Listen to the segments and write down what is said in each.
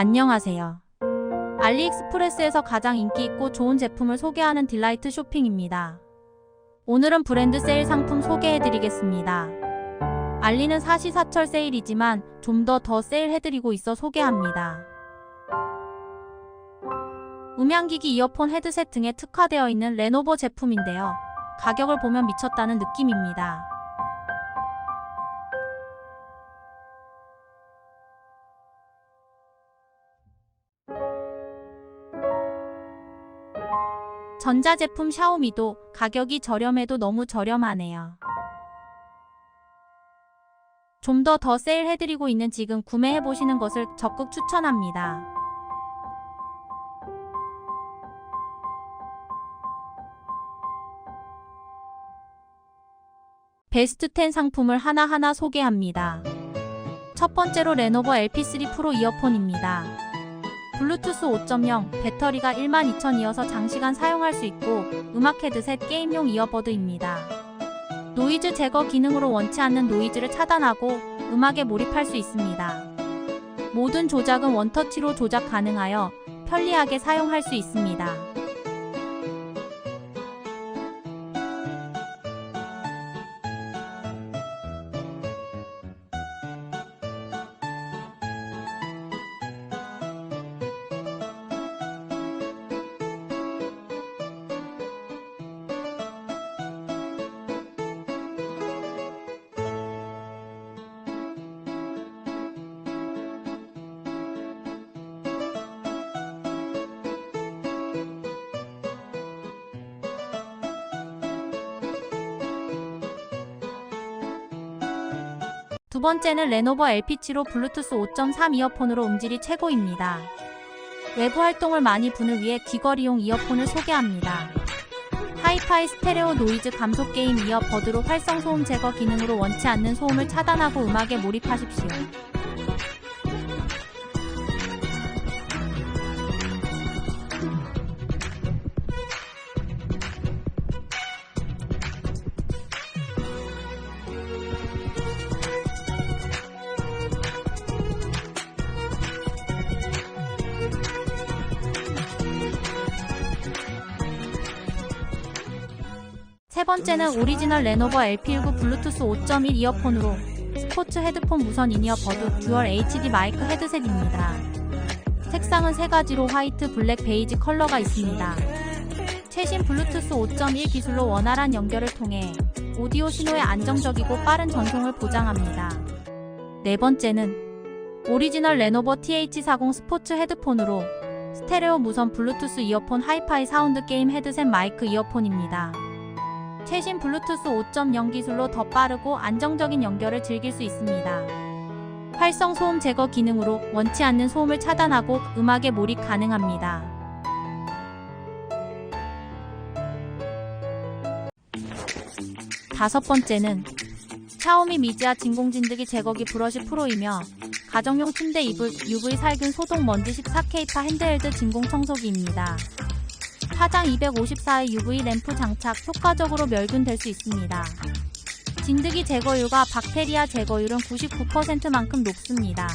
안녕하세요. 알리익스프레스에서 가장 인기 있고 좋은 제품을 소개하는 딜라이트 쇼핑입니다. 오늘은 브랜드 세일 상품 소개해드리겠습니다. 알리는 사시사철 세일이지만 좀 더더 세일해드리고 있어 소개합니다. 음향기기 이어폰 헤드셋 등에 특화되어 있는 레노버 제품인데요. 가격을 보면 미쳤다는 느낌입니다. 전자제품 샤오미도 가격이 저렴해도 너무 저렴하네요. 좀더더 세일해드리고 있는 지금 구매해보시는 것을 적극 추천합니다. 베스트 10 상품을 하나하나 소개합니다. 첫 번째로 레노버 LP3 프로 이어폰입니다. 블루투스 5.0, 배터리가 12,000이어서 장시간 사용할 수 있고 음악 헤드셋 게임용 이어버드입니다. 노이즈 제거 기능으로 원치 않는 노이즈를 차단하고 음악에 몰입할 수 있습니다. 모든 조작은 원터치로 조작 가능하여 편리하게 사용할 수 있습니다. 두 번째는 레노버 LP7로 블루투스 5.3 이어폰으로 음질이 최고입니다. 외부 활동을 많이 분을 위해 귀걸이용 이어폰을 소개합니다. 하이파이 스테레오 노이즈 감소 게임 이어버드로 활성 소음 제거 기능으로 원치 않는 소음을 차단하고 음악에 몰입하십시오. 번째는 오리지널 레노버 LP19 블루투스 5.1 이어폰으로 스포츠 헤드폰 무선 인이어 버드 듀얼 HD 마이크 헤드셋입니다. 색상은 세 가지로 화이트, 블랙, 베이지 컬러가 있습니다. 최신 블루투스 5.1 기술로 원활한 연결을 통해 오디오 신호의 안정적이고 빠른 전송을 보장합니다. 네 번째는 오리지널 레노버 TH40 스포츠 헤드폰으로 스테레오 무선 블루투스 이어폰 하이파이 사운드 게임 헤드셋 마이크 이어폰입니다. 최신 블루투스 5.0 기술로 더 빠르고 안정적인 연결을 즐길 수 있습니다. 활성 소음 제거 기능으로 원치 않는 소음을 차단하고 음악에 몰입 가능합니다. 다섯 번째는 샤오미 미지아 진공진드기 제거기 브러쉬 프로이며 가정용 침대 이불 UV 살균 소독 먼지 14K파 핸드헬드 진공 청소기입니다. 화장 254의 UV 램프 장착 효과적으로 멸균될 수 있습니다. 진드기 제거율과 박테리아 제거율은 99%만큼 높습니다.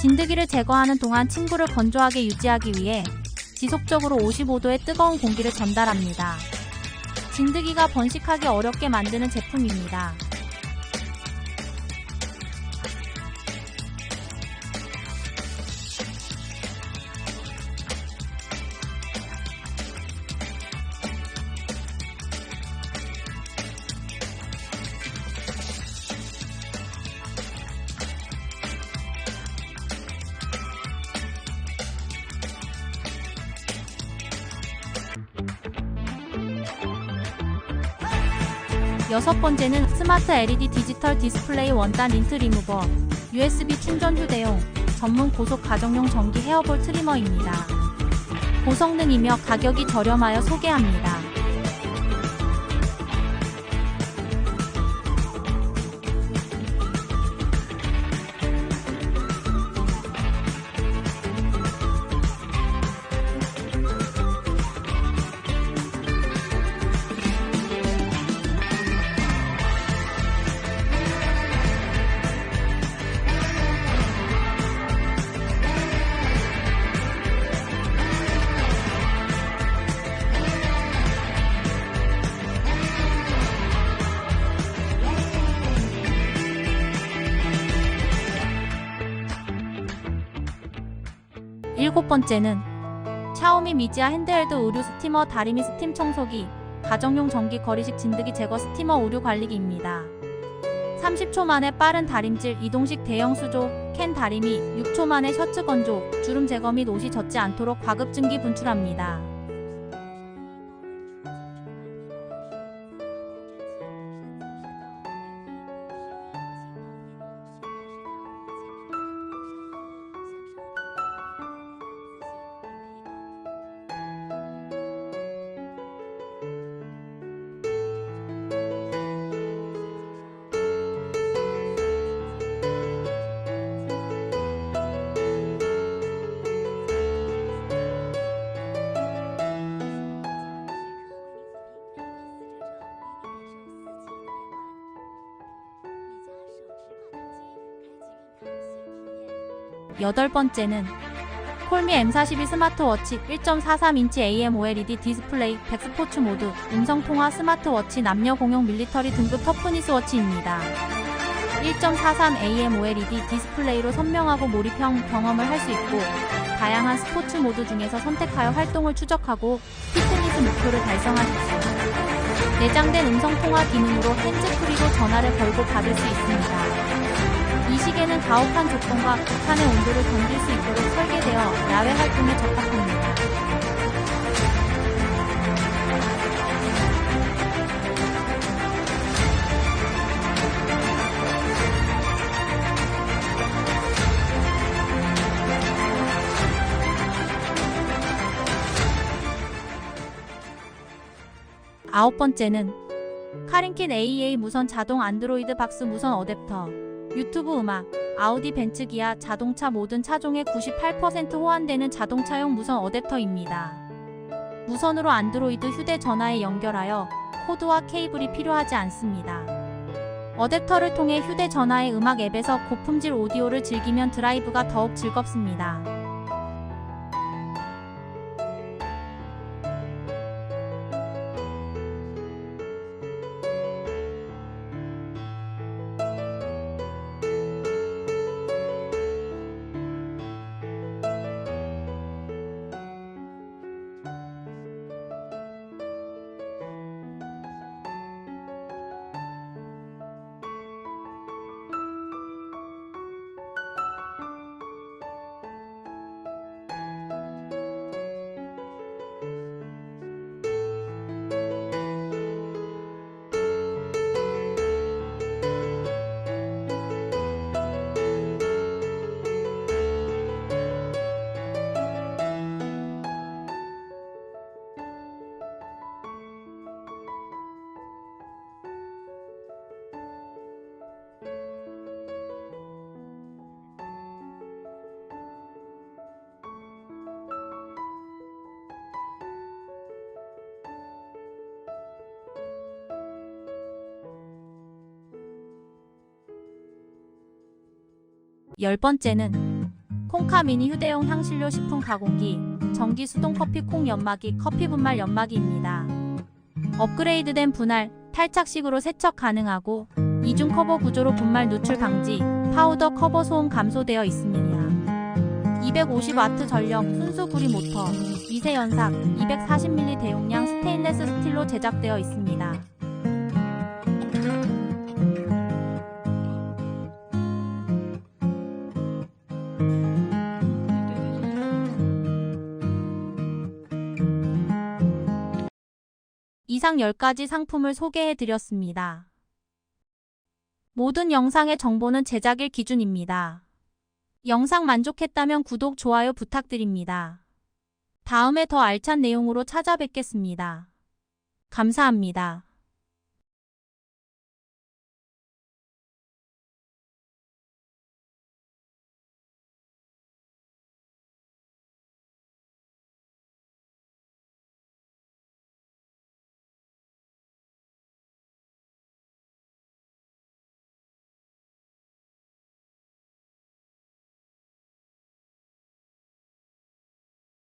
진드기를 제거하는 동안 침구를 건조하게 유지하기 위해 지속적으로 55도의 뜨거운 공기를 전달합니다. 진드기가 번식하기 어렵게 만드는 제품입니다. 여섯 번째는 스마트 LED 디지털 디스플레이 원단 린트 리무버, USB 충전 휴대용, 전문 고속 가정용 전기 헤어볼 트리머입니다. 고성능이며 가격이 저렴하여 소개합니다. 일곱 번째는 샤오미 미지아 핸드헬드 의류 스티머 다리미 스팀 청소기 가정용 전기 거리식 진드기 제거 스티머 오류 관리기입니다. 30초 만에 빠른 다림질 이동식 대형 수조 캔 다리미 6초 만에 셔츠 건조 주름 제거 및 옷이 젖지 않도록 과급증기 분출합니다. 여덟 번째는 콜미 M42 스마트워치 1.43인치 AMOLED 디스플레이 100 스포츠 모드 음성통화 스마트워치 남녀 공용 밀리터리 등급 터프니스 워치입니다. 1.43 AMOLED 디스플레이로 선명하고 몰입형 경험을 할 수 있고 다양한 스포츠 모드 중에서 선택하여 활동을 추적하고 피트니스 목표를 달성하십시오. 내장된 음성통화 기능으로 핸즈프리로 전화를 걸고 받을 수 있습니다. 이 시계는 가혹한 조건과 극한의 온도를 견딜 수 있도록 설계되어 야외 활동에 적합합니다. 아홉 번째는 카린킨 AEA 무선 자동 안드로이드 박스 무선 어댑터 유튜브 음악, 아우디 벤츠 기아 자동차 모든 차종의 98% 호환되는 자동차용 무선 어댑터입니다. 무선으로 안드로이드 휴대전화에 연결하여 코드와 케이블이 필요하지 않습니다. 어댑터를 통해 휴대전화의 음악 앱에서 고품질 오디오를 즐기면 드라이브가 더욱 즐겁습니다. 열 번째는 콩카 미니 휴대용 향신료 식품 가공기, 전기 수동 커피 콩 연마기, 커피 분말 연마기입니다. 업그레이드된 분할, 탈착식으로 세척 가능하고 이중 커버 구조로 분말 누출 방지, 파우더 커버 소음 감소되어 있습니다. 250W 전력 순수 구리 모터, 미세 연삭, 240ml 대용량 스테인레스 스틸로 제작되어 있습니다. 이상 10가지 상품을 소개해 드렸습니다. 모든 영상의 정보는 제작일 기준입니다. 영상 만족했다면 구독, 좋아요 부탁드립니다. 다음에 더 알찬 내용으로 찾아뵙겠습니다. 감사합니다.